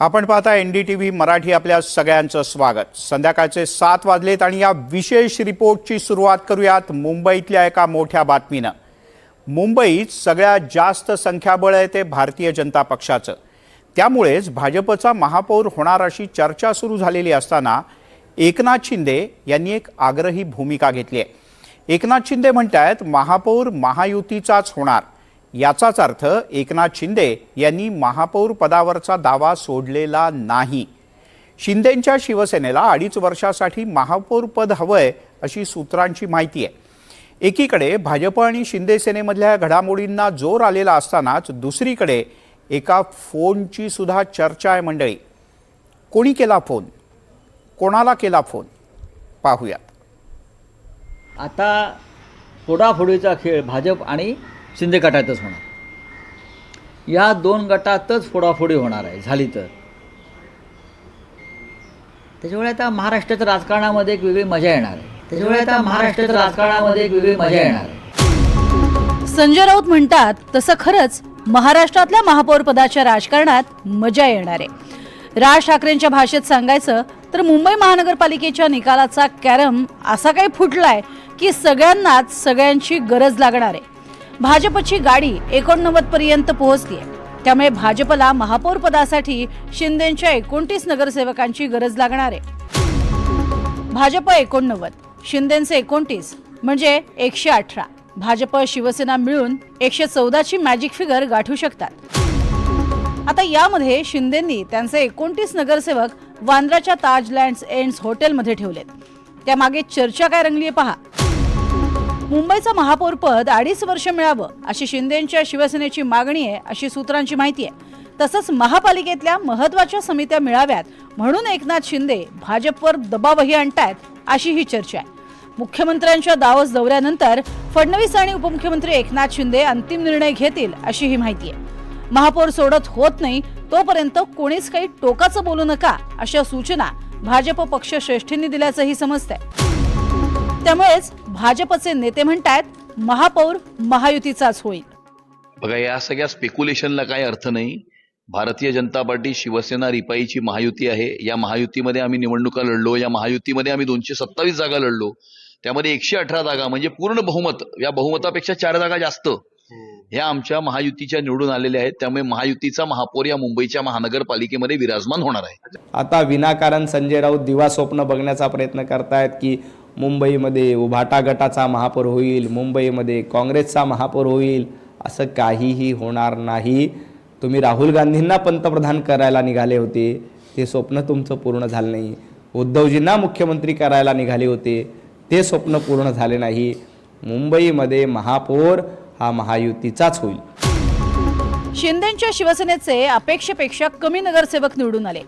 आपण पाहता N D T V Marathi आपल्या सगळ्यांचं स्वागत. संध्याकाळचे सात वाजलेत आणि या विशेष रिपोर्टची सुरुवात करूयात मुंबईतल्या एका मोठ्या बातमीनं. मुंबईत सगळ्यात जास्त संख्याबळ आहे ते भारतीय जनता पक्षाचं. त्यामुळेच भाजपचा महापौर होणार अशी चर्चा सुरू झालेली असताना एकनाथ शिंदे यांनी एक आग्रही भूमिका घेतली आहे. एकनाथ शिंदे म्हणत आहेत महापौर महायुतीचाच होणार. याचाच अर्थ एकनाथ शिंदे यांनी महापौर पदावरचा दावा सोडलेला नाही. शिंदेंच्या शिवसेनेला अडीच वर्षासाठी महापौर पद हवंय अशी सूत्रांची माहिती आहे. एकीकडे भाजप आणि शिंदे सेनेमधल्या घडामोडींना जोर आलेला असतानाच दुसरीकडे एका फोनची सुद्धा चर्चा आहे मंडळी. कोणी केला फोन? कोणाला केला फोन? पाहूयात. आता फोडाफोडीचा खेळ भाजप आणि शिंदे गटातच होणार. या दोन गटातच फोडाफोडी होणार आहे झाली तर. त्याच्यामुळे आता महाराष्ट्राच्या राजकारणामध्ये एक वेगळी मजा येणार आहे. त्याच्यामुळे आता महाराष्ट्राच्या राजकारणामध्ये एक वेगळी मजा येणार आहे. संजय राऊत म्हणतात तसं खरंच महाराष्ट्रातल्या महापौर पदाच्या राजकारणात मजा येणार आहे. राज ठाकरेंच्या भाषेत सांगायचं तर मुंबई महानगरपालिकेच्या निकालाचा कॅरम असा काही फुटलाय की सगळ्यांनाच सगळ्यांची गरज लागणार आहे. भाजपची गाडी एकोणनव्वद पर्यंत पोहोचली आहे. त्यामुळे भाजपला महापौर पदासाठी शिंदेच्या एकोणतीस नगरसेवकांची गरज लागणार आहे. भाजप एकोणनव्वद शिंदेचे एकोणतीस म्हणजे एकशे अठरा. भाजप शिवसेना मिळून एकशे चौदाची मॅजिक फिगर गाठू शकतात. आता यामध्ये शिंदेंनी त्यांचे एकोणतीस नगरसेवक वांद्राच्या ताज लँड्स एंड्स हॉटेलमध्ये ठेवलेत. त्यामागे चर्चा काय रंगली आहे पहा. मुंबईचं महापौरपद अडीच वर्ष मिळावं अशी शिंदेच्या शिवसेनेची मागणी आहे अशी सूत्रांची माहिती आहे. तसंच महापालिकेतल्या महत्त्वाच्या समित्या मिळाव्यात म्हणून एकनाथ शिंदे भाजपवर दबावही आणतायत अशी ही चर्चा आहे. मुख्यमंत्र्यांच्या दावस दौऱ्यानंतर फडणवीस आणि उपमुख्यमंत्री एकनाथ शिंदे अंतिम निर्णय घेतील अशी ही माहिती आहे. महापौर सोडत होत नाही तोपर्यंत कोणीच काही टोकाचं बोलू नका अशा सूचना भाजप पक्ष श्रेष्ठींनी दिल्याचंही समजतंय. त्यामुळेच भाजपचे नेते म्हणतायत महापौर महायुतीचाच होईल. बघा या सगळ्या स्पेक्युलेशनला काही अर्थ नाही. भारतीय जनता पार्टी शिवसेना रिपाईची महायुती आहे. या महायुतीमध्ये आम्ही निवडणुका लढलो. या महायुतीमध्ये आम्ही दोनशे सत्तावीस जागा लढलो. त्यामध्ये एकशे अठरा जागा म्हणजे पूर्ण बहुमत. या बहुमतापेक्षा चार जागा जास्त. ह्या आमच्या महायुतीच्या निवडून आलेल्या आहेत. त्यामुळे महायुतीचा महापौर या मुंबईच्या महानगरपालिकेमध्ये विराजमान होणार आहे. आता विनाकारण संजय राऊत दिवा स्वप्न बघण्याचा प्रयत्न करतायत की मुंबईमध्ये उभाटा गटाचा महापौर होईल मुंबईमध्ये काँग्रेसचा महापौर होईल असं काहीही होणार नाही. तुम्ही राहुल गांधींना पंतप्रधान करायला निघाले होते ते स्वप्न तुमचं पूर्ण झालं नाही. उद्धवजींना मुख्यमंत्री करायला निघाले होते ते स्वप्न पूर्ण झाले नाही. मुंबईमध्ये महापौर हा महायुतीचाच होईल. शिंदेच्या शिवसेनेचे अपेक्षेपेक्षा कमी नगरसेवक निवडून आले.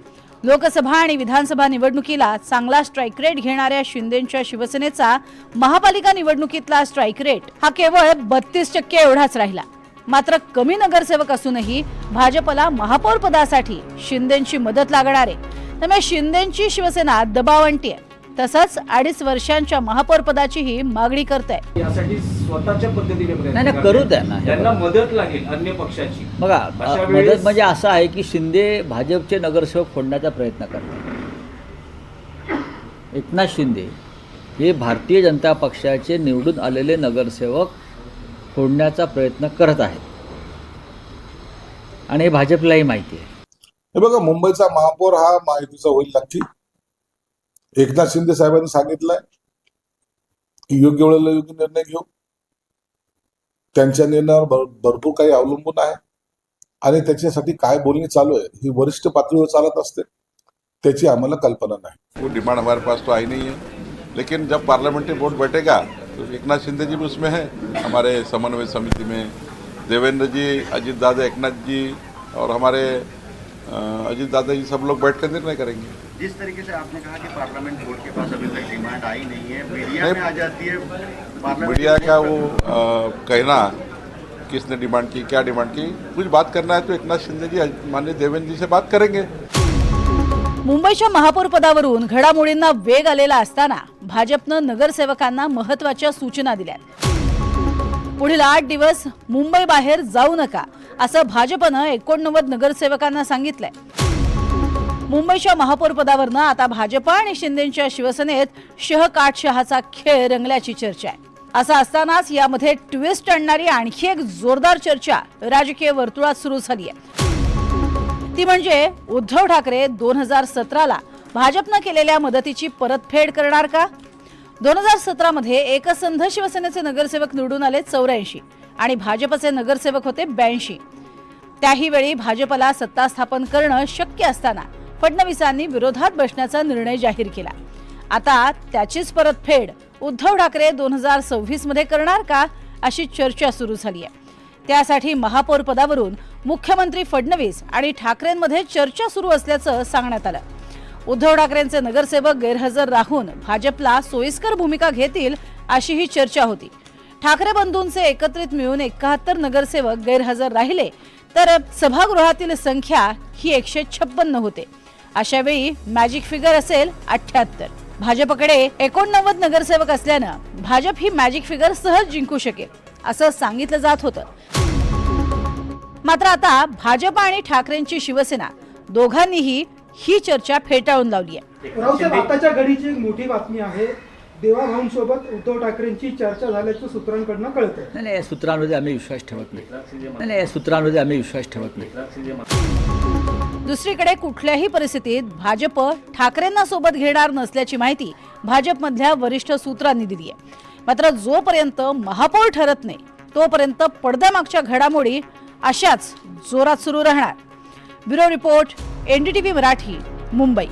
लोकसभा आणि विधानसभा निवडणुकीला चांगला स्ट्राईक रेट घेणाऱ्या शिंदेच्या शिवसेनेचा महापालिका निवडणुकीतला स्ट्राईक रेट हा केवळ बत्तीस टक्के एवढाच राहिला. मात्र कमी नगरसेवक असूनही भाजपला महापौर पदासाठी शिंदेची मदत लागणार आहे. त्यामुळे शिंदेची शिवसेना दबावंटी आहे. तसंच अडीच वर्षांच्या महापौर पदाचीही मागणी करते यासाठी स्वतःच्या पद्धतीने प्रयत्न नाही, नाही. करू द्या ना. त्यांना मदत लागेल अन्य पक्षाची. बघा मदत म्हणजे असं आहे की शिंदे भाजपचे नगरसेवक फोडण्याचा प्रयत्न करतात. एकनाथ शिंदे हे भारतीय जनता पक्षाचे निवडून आलेले नगरसेवक फोडण्याचा प्रयत्न करत आहेत. आणि हे भाजपलाही माहिती आहे. हे बघा मुंबईचा महापौर हा महायुतीचा होईल नक्की. एकनाथ शिंदे साहेबांनी सांगितलंय की योग्य वेळेला योग्य निर्णय घेऊ. त्यांच्या निर्णयावर भर- भरपूर काही अवलंबून आहे. आणि त्याच्यासाठी काय बोलणी चालू आहे ही वरिष्ठ पातळीवर चालत असते त्याची आम्हाला कल्पना नाही. वो डिमांड हमारे पास तो आई नहीं है. लेकिन जब पार्लियामेंट्री बोर्ड बैठेगा तो एकनाथ शिंदे जी भी उसमें है. हमारे समन्वय समिति में देवेंद्र जी अजीत दादा एकनाथ जी और हमारे अजीत दादा जी सब लोग बैठ कर निर्णय करेंगे। जिस तरीके से आपने कहा कि पार्लियामेंट बोर्ड के पास अभी तक डिमांड आई नहीं है मीडिया में आ जाती है पार्लियामेंट मीडिया का वो कहना किसने डिमांड की क्या डिमांड की कुछ बात करना है तो एक नाथ शिंदे जी माननीय देवेंद्र जी से बात करेंगे। मुंबईच्या महापौर पदावरून घडामोडींना वेग आलेला असताना भाजपनं नगरसेवकांना महत्त्वाच्या सूचना दिल्यात. पुढील आठ दिवस मुंबई बाहेर जाऊ नका असं भाजपनं एकोणनव्वद नगरसेवकांना सांगितलंय. मुंबईच्या महापौरपदावरनं आता भाजपा आणि शिंदेच्या शिवसेनेत शहकाटशहाचा खेळ रंगल्याची चर्चा आहे. असं असतानाच यामध्ये ट्विस्ट आणणारी आणखी एक जोरदार चर्चा राजकीय वर्तुळात सुरू झाली आहे. ती म्हणजे उद्धव ठाकरे दोन हजार सतराला भाजपनं केलेल्या मदतीची परतफेड करणार का? दोन हजार सतरामध्ये एकसंध शिवसेनेचे नगरसेवक निवडून आले चौऱ्याऐंशी. आणि भाजपचे नगरसेवक होते ब्याऐंशी. त्याही वेळी भाजपला सत्ता स्थापन करणं शक्य असताना फडणवीसांनी विरोधात बसण्याचा निर्णय जाहीर केला. आता त्याचीच परतफेड उद्धव ठाकरे दोन हजार सव्वीसमध्ये करणार का अशी चर्चा सुरू झाली आहे त्यासाठी महापौर पदावरून मुख्यमंत्री फडणवीस आणि ठाकरेंमध्ये चर्चा सुरू असल्याचं सांगण्यात आलं. उद्धव ठाकरेंचे नगरसेवक गैरहजर राहून भाजपला सोयीस्कर भूमिका घेतील अशी ही चर्चा होती. ठाकरे बंधूंचे एकत्रित मिळून एकाहत्तर नगरसेवक गैरहजर राहिले तर सभागृहातील संख्या ही एकशे छप्पन्न होते. अशा वेळी मॅजिक फिगर असेल अठ्याहत्तर भाजपकडे एकोणनव्वद नगरसेवक असल्यानं भाजप ही मॅजिक फिगर सहज जिंकू शकेल असं सांगितलं जात होतं. मात्र आता भाजप आणि ठाकरेंची शिवसेना दोघांनीही ही चर्चा फेटाळून लावली आहे. आताच्या घडीची मोठी बातमी आहे. देवाभाऊंसोबत उद्धव ठाकरेंची चर्चा झाल्याचं सूत्रांकडनं कळतंय. नाही या सूत्रांमध्ये आम्ही विश्वास ठेवत नाही. नाही नाही या सूत्रांमध्ये आम्ही विश्वास ठेवत नाही. दुसरीकडे कुठल्याही परिस्थितीत भाजप ठाकरेंना सोबत घेणार नसल्याची माहिती भाजपमधल्या वरिष्ठ सूत्रांनी दिली आहे. मात्र जोपर्यंत महापौर ठरत नाही तोपर्यंत पडद्यामागच्या घडामोडी अशाच जोरात सुरू राहणार. Bureau report NDTV Marathi Mumbai.